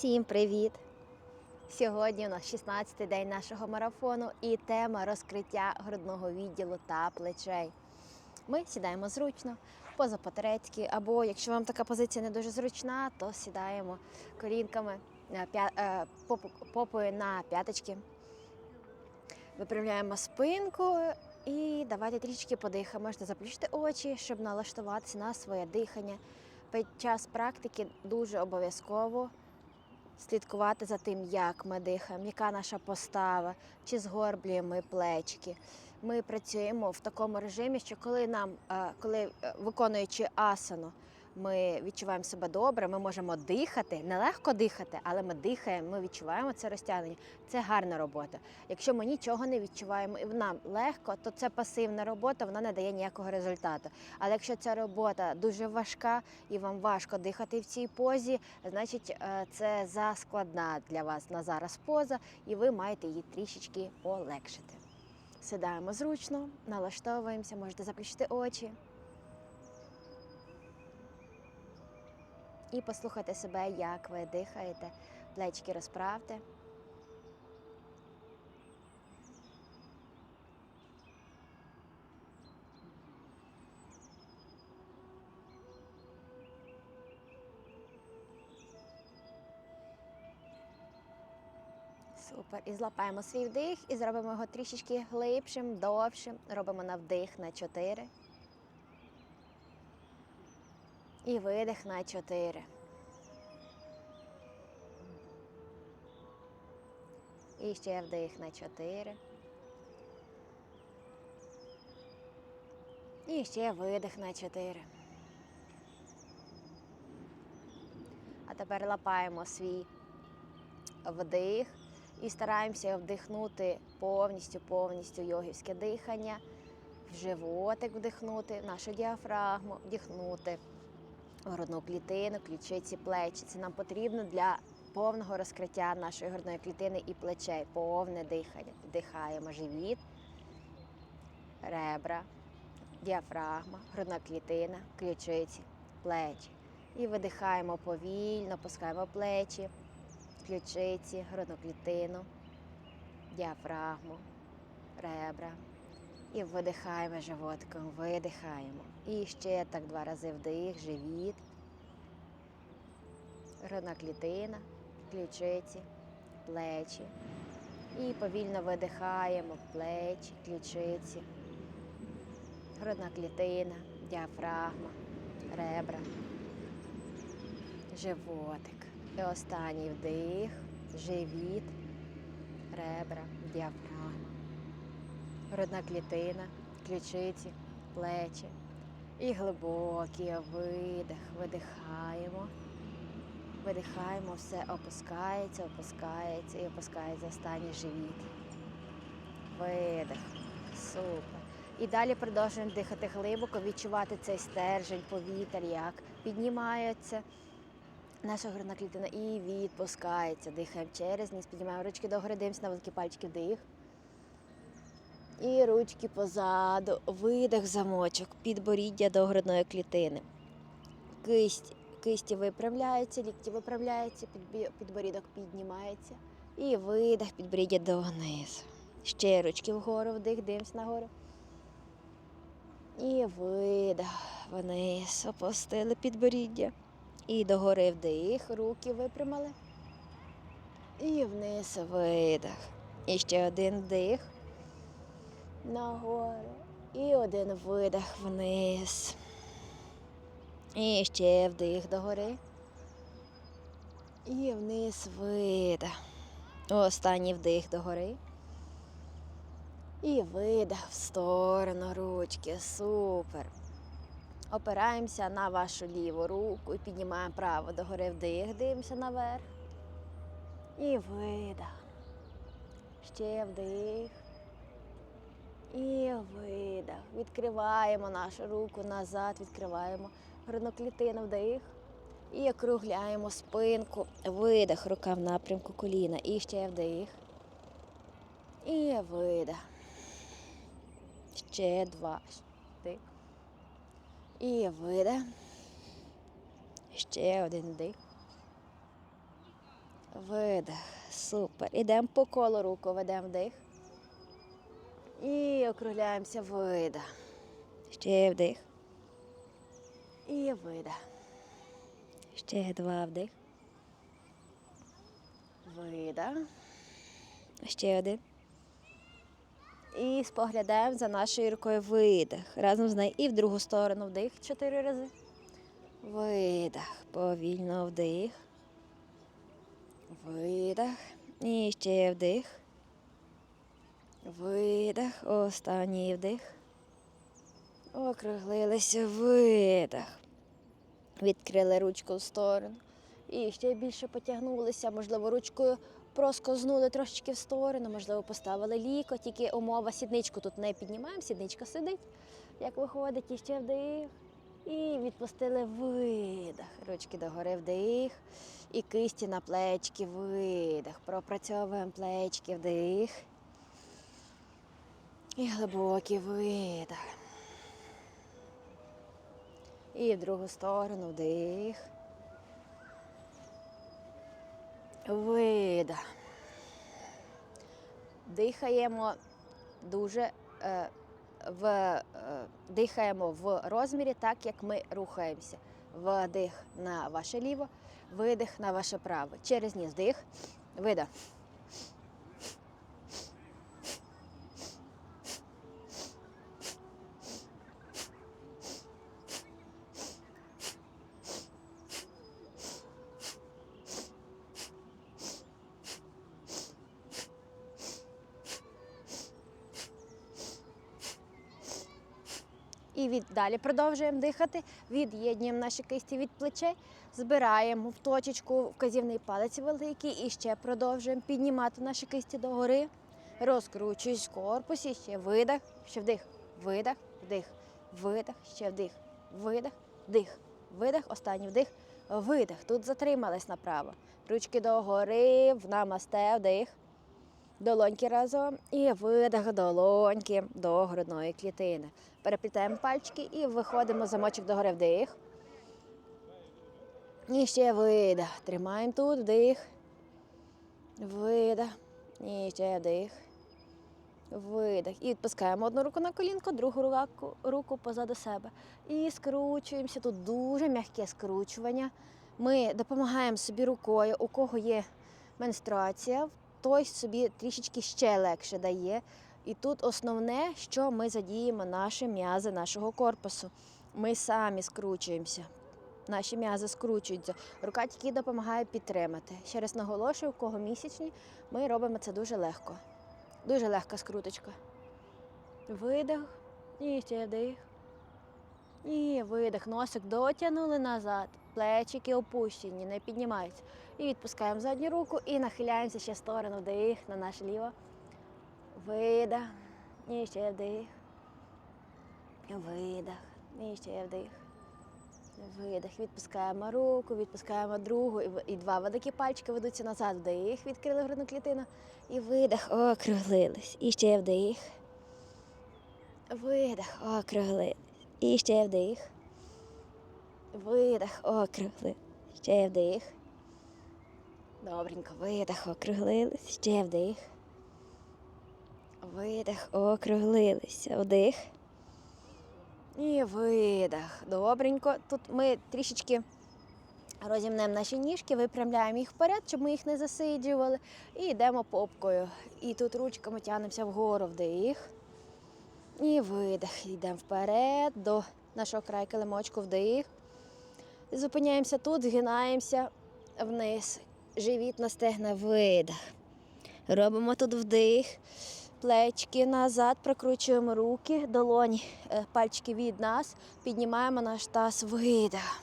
Всім привіт! Сьогодні у нас 16-й день нашого марафону і тема розкриття грудного відділу та плечей. Ми сідаємо зручно, позапотерецьки, або якщо вам така позиція не дуже зручна, то сідаємо колінками е, попою на п'яточки. Виправляємо спинку і давайте трішки подихаємо. Можете заплющити очі, щоб налаштуватися на своє дихання. Під час практики дуже обов'язково слідкувати за тим, як ми дихаємо, яка наша постава, чи згорблюємо ми плечики. Ми працюємо в такому режимі, що коли нам, е, коли е, виконуючи асану, ми відчуваємо себе добре, ми можемо дихати, нелегко дихати, але ми дихаємо, ми відчуваємо це розтягнення. Це гарна робота. Якщо ми нічого не відчуваємо і нам легко, то це пасивна робота, вона не дає ніякого результату. Але якщо ця робота дуже важка і вам важко дихати в цій позі, значить е, це заскладна для вас на зараз поза, і ви маєте її трішечки полегшити. Сідаємо зручно, налаштовуємося, можете заплющити очі. І послухайте себе, як ви дихаєте, плечки розправте. Супер. І злапаємо свій вдих і зробимо його трішечки глибшим, довшим. Робимо на вдих на 4. І видих на 4. І ще вдих на 4. І ще видих на 4. А тепер лапаємо свій вдих і стараємося вдихнути повністю, повністю йогівське дихання, в животик вдихнути, нашу діафрагму, вдихнути в грудну клітину, ключиці, плечі. Це нам потрібно для повного розкриття нашої грудної клітини і плечей. Повне дихання. Вдихаємо живіт, ребра, діафрагма, грудна клітина, ключиці, плечі. І видихаємо повільно, опускаємо плечі, ключиці, грудну клітину, діафрагму, ребра. І видихаємо животиком, видихаємо. І ще так два рази вдих, живіт, грудна клітина, ключиці, плечі. І повільно видихаємо плечі, ключиці, грудна клітина, діафрагма, ребра, животик. І останній вдих, живіт, ребра, діафрагма, грудна клітина, ключиці, плечі. І глибокий видих, видихаємо. Видихаємо, все опускається, опускається і опускається останній живіт. Видих. Супер. І далі продовжуємо дихати глибоко, відчувати цей стержень, повітря, як піднімається наша грудна клітина і відпускається. Дихаємо через ніс, піднімаємо ручки догори, дивимося на великі пальчики вдих. І ручки позаду, видих замочок, підборіддя до грудної клітини. Кисть, кисті виправляються, лікті виправляються, підборідок піднімається. І видих, підборіддя донизу. Ще ручки вгору, вдих, дивимося нагору. І видих вниз, опустили підборіддя. І догори вдих, руки випрямили. І вниз видих. І ще один вдих. Нагору. І один видих вниз. І ще вдих догори. І вниз видих. Останній вдих догори. І видих в сторону ручки. Супер. Опираємося на вашу ліву руку і піднімаємо праву догори вдих, дивимося наверх. І видих. Ще вдих. І видих. Відкриваємо нашу руку назад, відкриваємо грудну вдих. І округляємо спинку. Видих, рука в напрямку коліна. І ще вдих. І видих. Ще два. І видих. Ще один вдих. Видих. Супер. Ідемо по колу руку, ведемо вдих. І округляємося видих. Ще вдих. І видих. Ще два вдих. Видих. Ще один. І споглядаємо за нашою рукою видих. Разом з нею і в другу сторону вдих чотири рази. Видих. Повільно вдих. Видих. І ще вдих. Видих. Останній вдих. Округлилися. Видих. Відкрили ручку в сторону. І ще більше потягнулися. Можливо, ручкою проскознули трошечки в сторону, можливо, поставили ліко, тільки умова сідничку тут не піднімаємо, сідничка сидить, як виходить, і ще вдих. І відпустили видих. Ручки догори вдих. І кисті на плечки, видих. Пропрацьовуємо плечки, вдих. І глибокий видих. І в другу сторону вдих. Видих. Дихаємо дуже е, в, е, дихаємо в розмірі, так як ми рухаємося. Вдих на ваше ліво, видих на ваше право. Через ніс вдих, видих. І від далі продовжуємо дихати, від'єднуємо наші кисті від плечей, збираємо в точечку вказівний палець великий і ще продовжуємо піднімати наші кисті догори. Розкручуюсь в корпусі, ще видих, ще вдих, видих, вдих, видих, ще вдих, видих, вдих, видих, останній вдих, видих. Тут затримались направо. Ручки догори, в намасте, вдих. Долоньки разом і видих долоньки до грудної клітини. Переплітаємо пальчики і виходимо замочок догори вдих. І ще видих. Тримаємо тут вдих. Видих. І ще вдих. Видих. І відпускаємо одну руку на колінко, другу руку, руку позаду себе. І скручуємося. Тут дуже м'яке скручування. Ми допомагаємо собі рукою, у кого є менструація, той собі трішечки ще легше дає. І тут основне, що ми задіємо наші м'язи нашого корпусу. Ми самі скручуємося. Наші м'язи скручуються. Рука тільки допомагає підтримати. Ще раз наголошую, у кого місячні, ми робимо це дуже легко. Дуже легка скруточка. Видих. І ще вдих. І видих. Носик дотягнули назад. Плечики опущені, не піднімаються. І відпускаємо задню руку і нахиляємося ще в сторону. Вдих на наше ліво. Видих. І ще вдих. Видих. І ще вдих. Видих. Відпускаємо руку, відпускаємо другу. І два великі пальчики ведуться назад. Вдих. Відкрили грудну клітину. І видих. Округлились. І ще вдих. Видих. Округлились. І ще вдих. Видих. Округлились. Ще вдих. Добренько. Видих. Округлились. Ще вдих. Видих, округлилися. Вдих. І видих. Добренько. Тут ми трішечки розімнемо наші ніжки, випрямляємо їх вперед, щоб ми їх не засиджували. І йдемо попкою. І тут ручками тягнемося вгору вдих. І видих. Йдемо вперед до нашого краю килимочку вдих. Зупиняємося тут, згинаємося вниз. Живіт на стегна видих. Робимо тут вдих. Плечки назад, прокручуємо руки, долоні, е, пальчики від нас, піднімаємо наш таз, видих.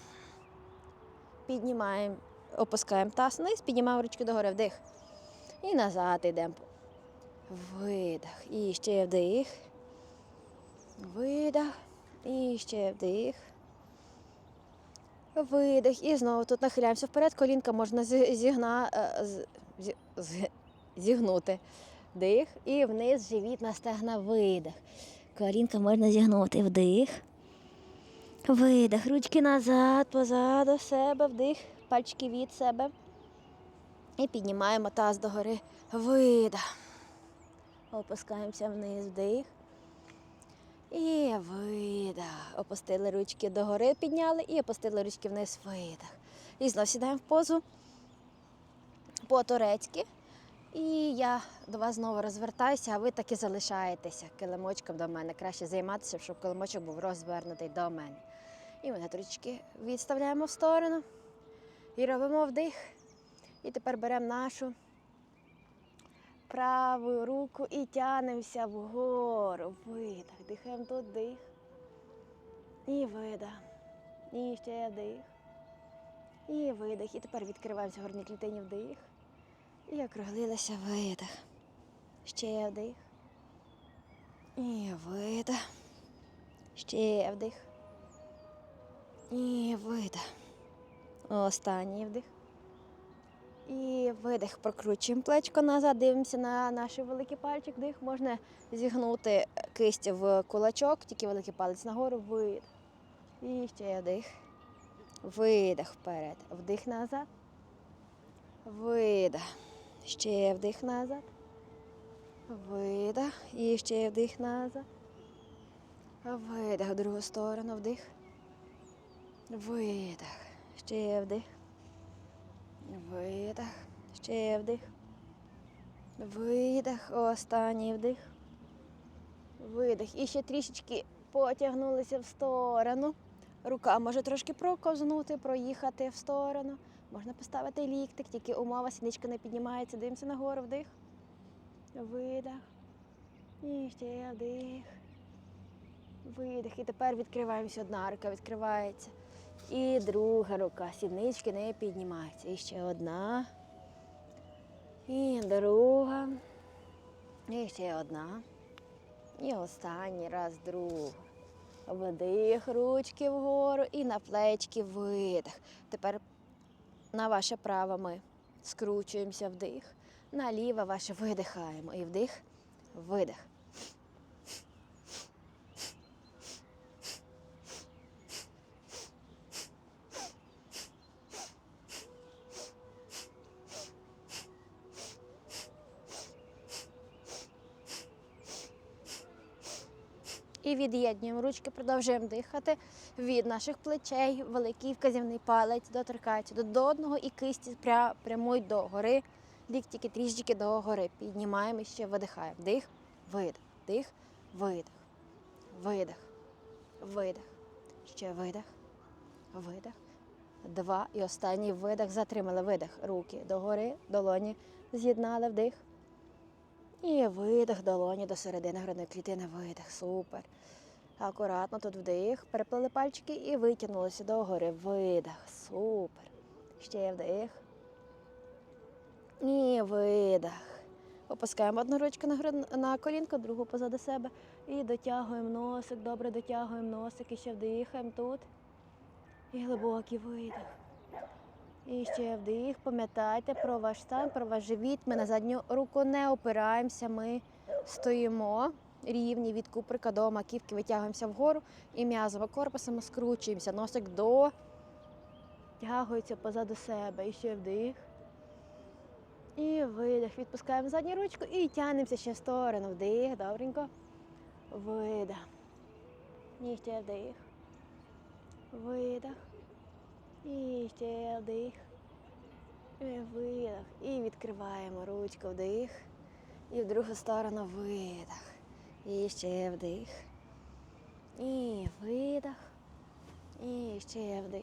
Піднімаємо, опускаємо таз вниз, піднімаємо ручки догори, вдих. І назад йдемо. Видих. І ще вдих. Видих. І ще вдих. Видих. І знову тут нахиляємося вперед. Колінка можна зігна, е, з- з- зігнути. Вдих. І вниз живіт на стегна видих. Колінка можна зігнути. Вдих. Видих. Ручки назад, позаду себе, вдих. Пальчики від себе. І піднімаємо таз догори. Вида. Опускаємося вниз, вдих. І видах. Опустили ручки догори, підняли і опустили ручки вниз, видах. І знов сідаємо в позу по-турецьки. І я до вас знову розвертаюся, а ви таки залишаєтеся килимочком до мене. Краще займатися, щоб килимочок був розвернутий до мене. І ми трішки відставляємо в сторону і робимо вдих. І тепер беремо нашу праву руку і тянемося вгору. Видих. Дихаємо тут дих. І видих. І ще вдих. І видих. І тепер відкриваємося в горній клітині вдих. І округлилися видих. Ще вдих. І видих. Ще вдих. І видих. Останній вдих. І видих. Прокручуємо плечко назад, дивимося на наш великий пальчик. Вдих. Можна зігнути кисть в кулачок, тільки великий палець нагору. Видих. І ще вдих. Видих вперед. Вдих назад. Видих. Ще вдих назад. Видих. І ще вдих назад. Видих в другу сторону. Вдих. Видих. Ще вдих. Видих. Ще вдих. Видих. Останній вдих. Видих. І ще трішечки потягнулися в сторону. Рука може трошки проковзнути, проїхати в сторону. Можна поставити ліктик, тільки умова, сідничка не піднімається. Дивимося нагору, вдих. Видих. І ще вдих. Видих. І тепер відкриваємося. Одна рука відкривається. І друга рука. Сіднички не піднімаються. І ще одна. І друга. І ще одна. І останній раз друга. Вдих, ручки вгору і на плечки видих. Тепер на ваше право ми скручуємося вдих. На ліве ваше видихаємо. І вдих, видих. І від'єднуємо ручки, продовжуємо дихати від наших плечей. Великий вказівний палець доторкається до, одного і кисті пря, прямують до гори. Ліктики трішки до гори. Піднімаємо і ще видихаємо. Дих, видих, дих, видих, видих, видих. Ще видих, видих. Два. І останній видих. Затримали видих. Руки догори, долоні з'єднали вдих. І видих долоні до середини грудної клітини. Видих. Супер. Акуратно тут вдих. Переплили пальчики і витягнулися догори. Видих. Супер. Ще вдих. І видих. Опускаємо одну ручку на, груд... на колінко, другу позаду себе. І дотягуємо носик, добре дотягуємо носик. І ще вдихаємо тут. І глибокий видих. І ще вдих. Пам'ятайте про ваш стан, про ваш живіт. Ми на задню руку не опираємося. Ми стоїмо рівні від куприка до маківки, витягуємося вгору і м'язово корпусом скручуємося. Носик до тягується позаду себе. І ще вдих. І видих. Відпускаємо задню ручку і тягнемося ще в сторону. Вдих, добренько. Видих. І ще вдих. Видих. І ще вдих. І видих. І відкриваємо ручку, вдих. І в другу сторону видих. І ще вдих. І видих. І ще вдих.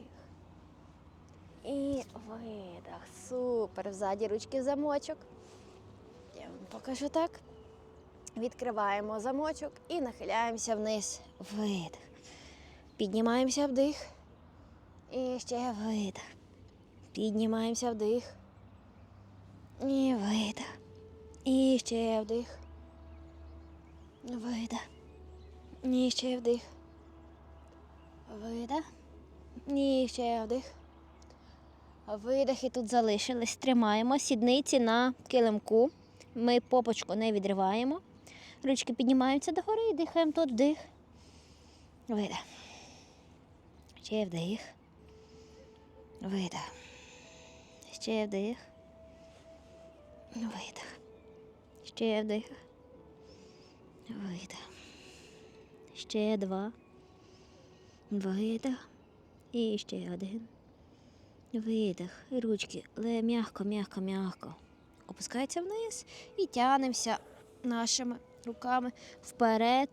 І видих. Супер. Взаді ручки в замочок. Я вам покажу так. Відкриваємо замочок і нахиляємося вниз. Видих. Піднімаємося вдих. І ще видих. Піднімаємося вдих. І видих. І ще вдих. Видих. І ще вдих. Видих. І ще вдих. Видих тут залишились. Тримаємо сідниці на килимку. Ми попочку не відриваємо. Ручки піднімаються догори і дихаємо тут вдих. Видих. Ще вдих. Видих. Ще вдих. Видих. Ще вдих. Видих. Ще два. Видих. І ще один. Видих. Ручки. М'яко, м'яко, м'яко. Опускається вниз і тянемося нашими руками вперед.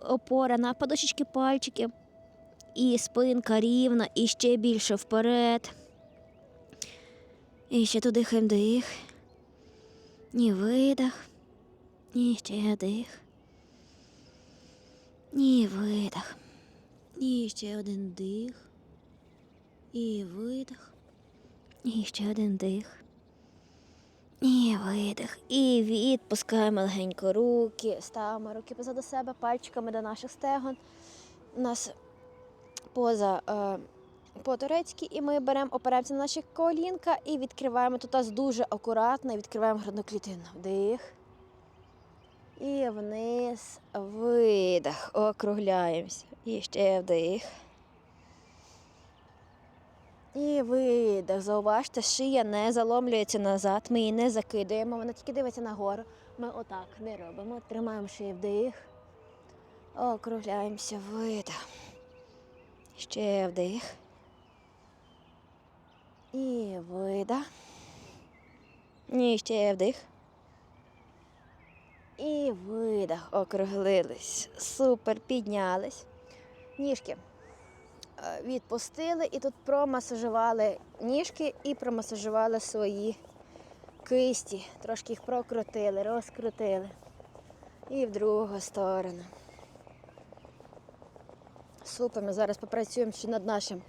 Опора на подушечки пальчики. І спинка рівна, і ще більше вперед. І ще тут дихаємо дих. І видих. І ще вдих. І видих. І ще один дих. І видих. І ще один дих. І видих. І відпускаємо легенько руки. Ставимо руки позаду себе, пальчиками до наших стегон. У нас поза е, по-турецьки, і ми беремо, опираємося на наші колінка і відкриваємо тут дуже акуратно і відкриваємо грудну клітину. Вдих. І вниз, видих, округляємося. І ще вдих. І видих. Зауважте, шия не заломлюється назад, ми її не закидуємо, вона тільки дивиться нагору. Ми отак не робимо. Тримаємо шию вдих. Округляємося, видих. Ще вдих. І видих. І ще вдих. І видих. Округлились. Супер, піднялись. Ніжки е, відпустили і тут промасажували ніжки і промасажували свої кисті. Трошки їх прокрутили, розкрутили. І в другу сторону. Супер, ми зараз попрацюємо ще над нашим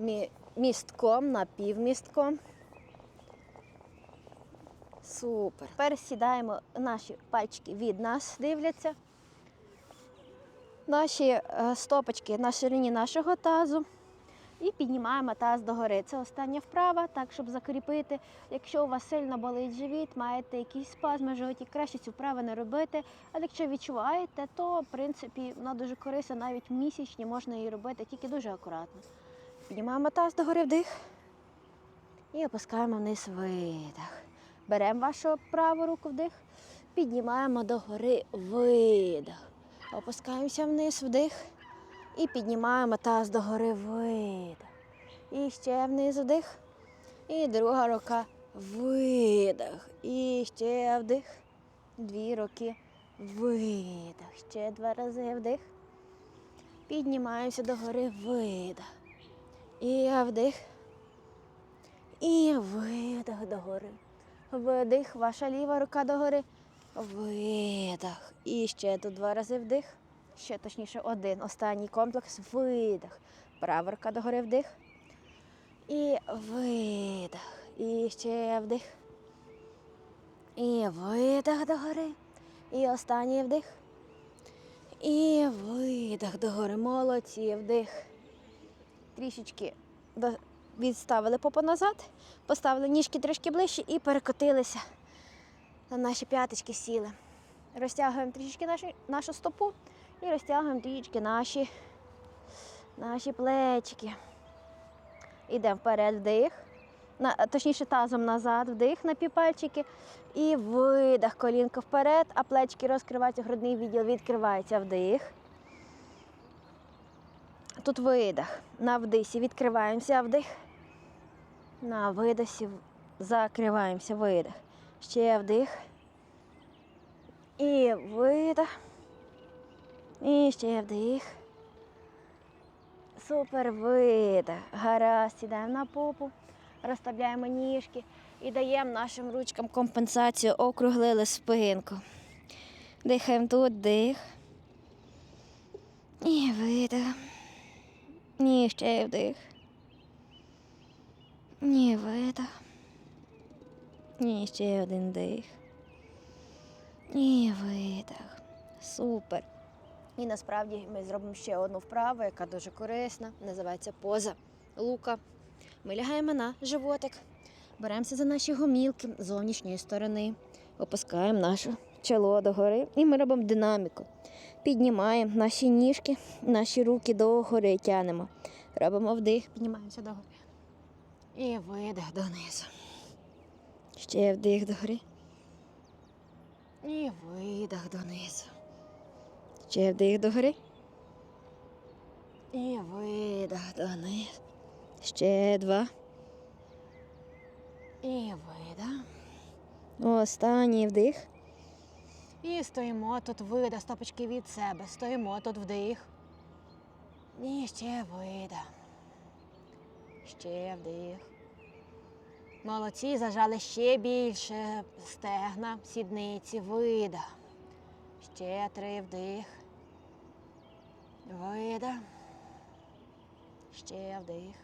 мі- містком, напівмістком. Супер. Тепер сідаємо, наші пальчики від нас дивляться. Наші е, стопочки на ширині нашого тазу. І піднімаємо таз догори. Це остання вправа, так, щоб закріпити. Якщо у вас сильно болить живіт, маєте якісь спазми в животі, краще цю вправу не робити. Але якщо відчуваєте, то в принципі вона дуже корисна, навіть місячні можна її робити, тільки дуже акуратно. Піднімаємо таз догори вдих і опускаємо вниз видих. Беремо вашу праву руку вдих, піднімаємо догори видих. Опускаємося вниз вдих і піднімаємо таз догори видих. І ще вниз вдих. І друга рука видих. І ще вдих. Дві руки видих. Ще два рази вдих. Піднімаємося догори видих. І вдих. І видих догори. Вдих, ваша ліва рука догори. Видих. І ще тут два рази вдих. Ще точніше один. Останній комплекс. Видих. Права рука догори вдих. І видих. І ще вдих. І видих догори. І останній вдих. І видих догори. Молодці, вдих. Трішечки відставили попу назад, поставили ніжки трішки ближче і перекотилися. На наші п'яточки сіли. Розтягуємо трішки нашу, нашу стопу і розтягуємо трішки наші, наші плечики. Йдемо вперед, вдих. На, точніше, тазом назад, вдих на півпальчики. І видих, колінко вперед, а плечки розкриваються, грудний відділ відкривається вдих. Тут видих. На вдисі відкриваємося, вдих. На видосі закриваємося, видих. Ще вдих. І видих. І ще вдих. Супер видих. Гаразд, сідаємо на попу, розставляємо ніжки і даємо нашим ручкам компенсацію, округлили спинку. Дихаємо тут, дих. І видих. Ні, ще вдих. Ні, видих. Ні, ще один дих. І видих. Супер. І насправді ми зробимо ще одну вправу, яка дуже корисна. Називається поза лука. Ми лягаємо на животик, беремося за наші гомілки з зовнішньої сторони, опускаємо наше чоло догори і ми робимо динаміку. Піднімаємо наші ніжки, наші руки догори тянемо. Робимо вдих, піднімаємося догори. І видих донизу. Ще вдих догори. І видих донизу. Ще вдих догори. І видих донизу. Ще два. І видих. Останній вдих. І стоїмо тут видих, стопочки від себе. Стоїмо тут вдих. І ще видих. Ще вдих. Молодці, зажали ще більше стегна, сідниці, видих. Ще три вдих. Видих. Ще вдих.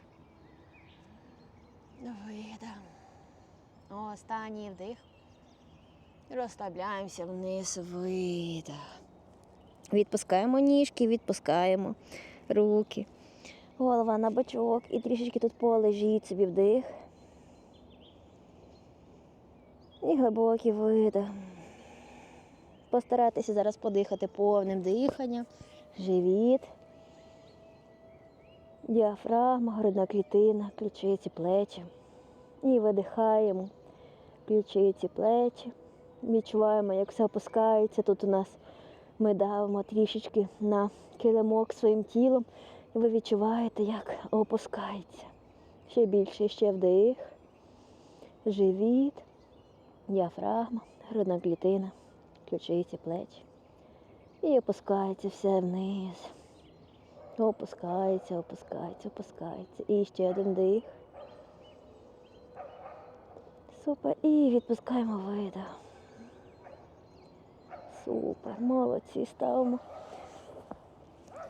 Видих. Останній вдих. Розслабляємося вниз, видих. Відпускаємо ніжки, відпускаємо руки. Голова на бочок і трішечки тут полежіть собі вдих. І глибокий видих. Постарайтеся зараз подихати повним диханням, живіт, діафрагма, грудна клітина, ключиці, плечі. І видихаємо ключиці, плечі. Відчуваємо, як все опускається. Тут у нас ми давимо трішечки на килимок своїм тілом. І ви відчуваєте, як опускається. Ще більше, ще вдих, живіт, діафрагма, грудна клітина, ключиці, плечі. І опускається все вниз. Опускається, опускається, опускається. І ще один дих. Супер. І відпускаємо видих. Супер. Молодці. Ставимо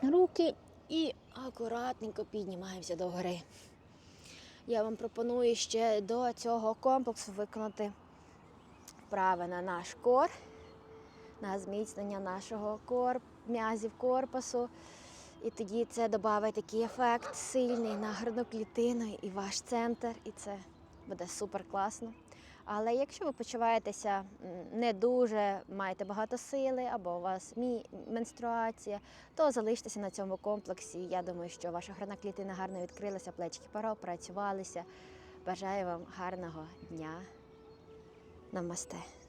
руки і акуратненько піднімаємося до гори. Я вам пропоную ще до цього комплексу виконати вправи на наш кор, на зміцнення нашого кор, м'язів корпусу. І тоді це додає такий ефект сильний на грудну клітину і ваш центр, і це буде супер класно. Але якщо ви почуваєтеся не дуже, маєте багато сили, або у вас менструація, то залиштеся на цьому комплексі. Я думаю, що ваша грудна клітина гарно відкрилася, плечики пропрацювалися. Бажаю вам гарного дня. Намасте.